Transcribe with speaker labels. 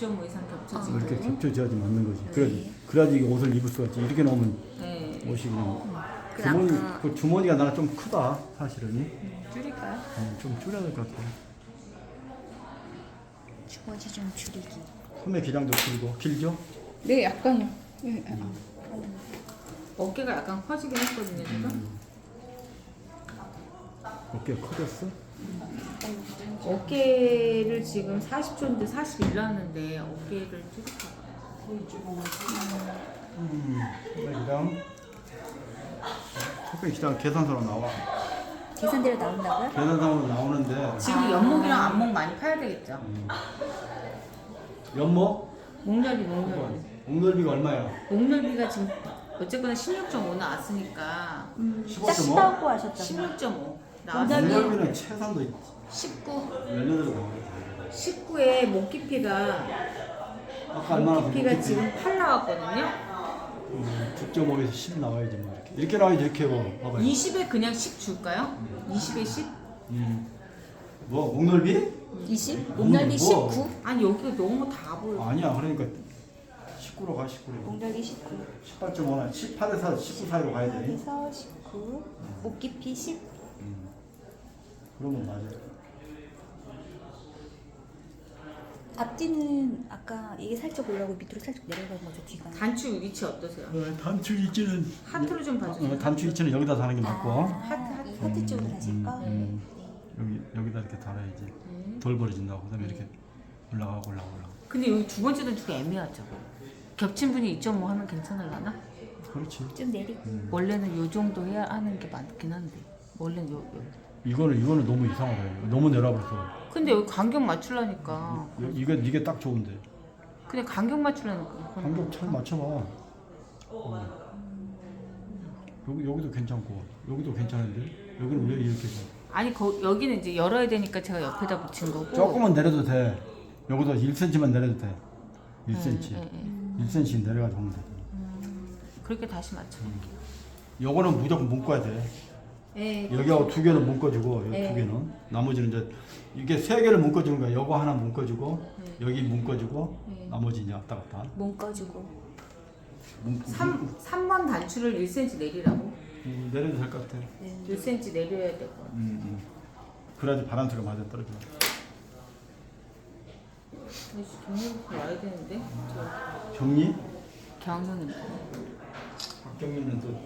Speaker 1: 2.5 이상 겹쳐지고.
Speaker 2: 이렇게 겹쳐져야지 맞는 거지.
Speaker 1: 네.
Speaker 2: 그래 그래야지 이게 옷을 입을 수가 있지. 이렇게 놓으면
Speaker 1: 네.
Speaker 2: 옷이 그냥
Speaker 3: 그
Speaker 2: 주머니
Speaker 3: 아까
Speaker 2: 그 주머니가 나는 좀 크다 사실은.
Speaker 1: 줄일까요?
Speaker 2: 어, 좀 줄여야 될 것 같아.
Speaker 3: 주머니 좀 줄이기.
Speaker 2: 소매 기장도 길고 길죠?
Speaker 4: 네, 약간요. 네, 아,
Speaker 1: 어깨가 약간 커지긴 했거든요, 지금.
Speaker 2: 음. 어깨 커졌어?
Speaker 1: 어깨를 지금 40초인데 41 나왔는데 어깨를 줄일까
Speaker 2: 음. 소매 기장. 소매 기장 계산서로 나와.
Speaker 3: 계산대로 나온다고요?
Speaker 2: 계산상으로 나오는데
Speaker 1: 지금 연목이랑 안목 많이 파야 되겠죠?
Speaker 2: 연목
Speaker 1: 목렬비, 목렬비.
Speaker 2: 목넓이가 얼마야?
Speaker 1: 목렬비가 지금 어쨌거나 16.5 나왔으니까
Speaker 3: 딱 싶다고 하셨잖아요.
Speaker 1: 16.5
Speaker 3: 목렬비.
Speaker 1: 나왔으면
Speaker 2: 목넓이는 최상도
Speaker 1: 19
Speaker 2: 18도 나오거든.
Speaker 1: 19의 목 깊이가
Speaker 2: 아까 얼마나
Speaker 1: 목 깊이가 지금 8 나왔거든요.
Speaker 2: 9.5에서 10 나와야지 뭐 이렇게 이렇게 나와야지 이렇게 뭐 봐봐요
Speaker 1: 20에 그냥 10 줄까요? 20에 10?
Speaker 2: 음. 뭐 목넓이?
Speaker 3: 20? 목넓이
Speaker 2: 뭐?
Speaker 3: 19?
Speaker 1: 아니 여기가 너무 다 보여.
Speaker 2: 아니야 그러니까 19로 가 19로
Speaker 3: 목넓이 19.
Speaker 2: 18.5나 18에서 19 사이로 가야 돼
Speaker 3: 그래서 19. 목 깊이 10.
Speaker 2: 음. 그러면 맞아
Speaker 3: 앞뒤는 아까 이게 살짝 올라오고 밑으로 살짝 내려간 거죠, 뒤가.
Speaker 1: 단추 위치 어떠세요?
Speaker 2: 어, 단추 위치는
Speaker 1: 하트로 좀 봐주세요.
Speaker 2: 어, 단추 위치는 여기다 다는 게 맞고
Speaker 3: 아,
Speaker 1: 하트, 하트.
Speaker 3: 이 하트 쪽으로 하실 거?
Speaker 2: 음.
Speaker 3: 네.
Speaker 2: 여기 여기다 이렇게 달아야지 덜 벌어진다고 그다음에 이렇게 올라가고 올라가고 올라가고
Speaker 1: 근데 여기 두 번째는 두개 애매하죠. 겹친 분이 2.5 하면 괜찮을라나?
Speaker 2: 그렇지
Speaker 3: 좀 내리고.
Speaker 1: 원래는 요 정도 해야 하는 게 맞긴 한데 원래는 요, 요.
Speaker 2: 이거는 이거는 너무 이상하다. 이거. 너무 내려버렸어.
Speaker 1: 근데 여기 간격 맞추려니까.
Speaker 2: 이- 이게 이게 딱 좋은데.
Speaker 1: 근데 간격 맞추려니까.
Speaker 2: 간격 잘 맞춰봐. 어. 여기 여기도 괜찮고 여기도 괜찮은데? 여기는 왜 이렇게 돼?
Speaker 1: 아니 거, 여기는 이제 열어야 되니까 제가 옆에다 붙인 거고.
Speaker 2: 조금만 내려도 돼. 여기도 1cm만 내려도 돼. 1cm
Speaker 1: 예, 예.
Speaker 2: 1cm 내려가지고 하면 돼
Speaker 1: 그렇게 다시 맞춰볼게요.
Speaker 2: 요거는 무조건 묶어야 돼
Speaker 1: 예.
Speaker 2: 여기하고 두 개는 묶어주고 이
Speaker 1: 네.
Speaker 2: 두 개는 나머지는 이제 이게 세 개를 묶어주는 거야 요거 하나 묶어주고 여기 묶어주고
Speaker 1: 네.
Speaker 2: 나머지 이제 왔다 갔다
Speaker 3: 몸 꺼주고.
Speaker 2: 묶-
Speaker 1: 3, 3번 단추를 1cm 내리라고?
Speaker 2: 음, 내려도 될 것 같아
Speaker 1: 1cm 내려야 될것 같아.
Speaker 2: 음, 음. 그래야지 바람소리가 맞아 떨어져
Speaker 1: 경리부터 와야 되는데 저
Speaker 2: 경리?
Speaker 1: 경선이
Speaker 2: 박경민은 또